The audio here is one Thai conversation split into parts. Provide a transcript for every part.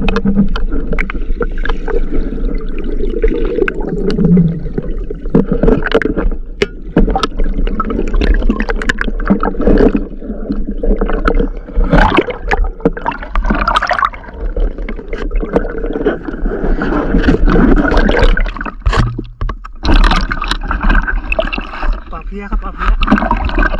ปลาเพี้ยครับปลาเพี้ย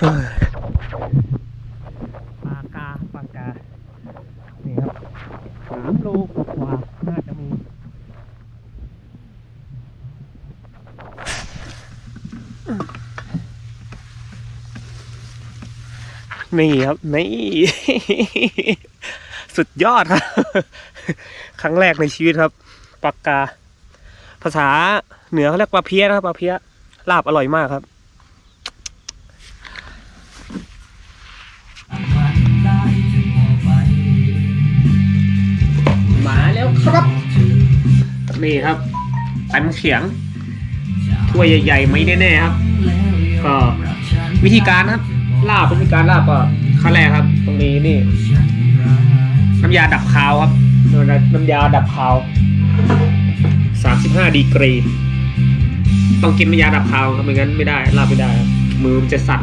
ปลากาปลากา นี่ครับสามโลกว่าๆน่าจะมี นี่ครับ นี่ สุดยอดครับ ครั้งแรกในชีวิตครับปลากา ภาษาเหนือเขาเรียกปลาเพี้ยนะครับปลาเพี้ยลาบอร่อยมากครับ นี่ครับปันเขียงถ้วยใหญ่ๆไม่แน่ๆครับ ก็วิธีการครับลาบวิธีการลาบก็ขั้นแรกครับ ตรงนี้นี่ น้ำยาดับคาวครับน้ำยาดับคาว35ดีกรี ต้องกินน้ำยาดับคาวครับไม่งั้นไม่ได้ลาบไม่ได้ครับมือมันจะสั่น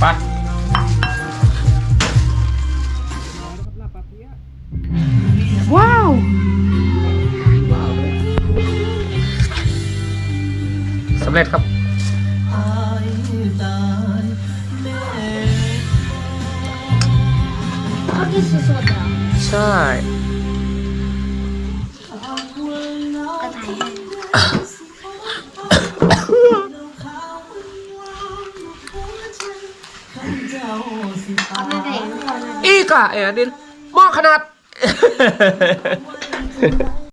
ไปว้าว แรกครับใช่กระต่ายเอีกอะเอ๋ดินหม้อขนาด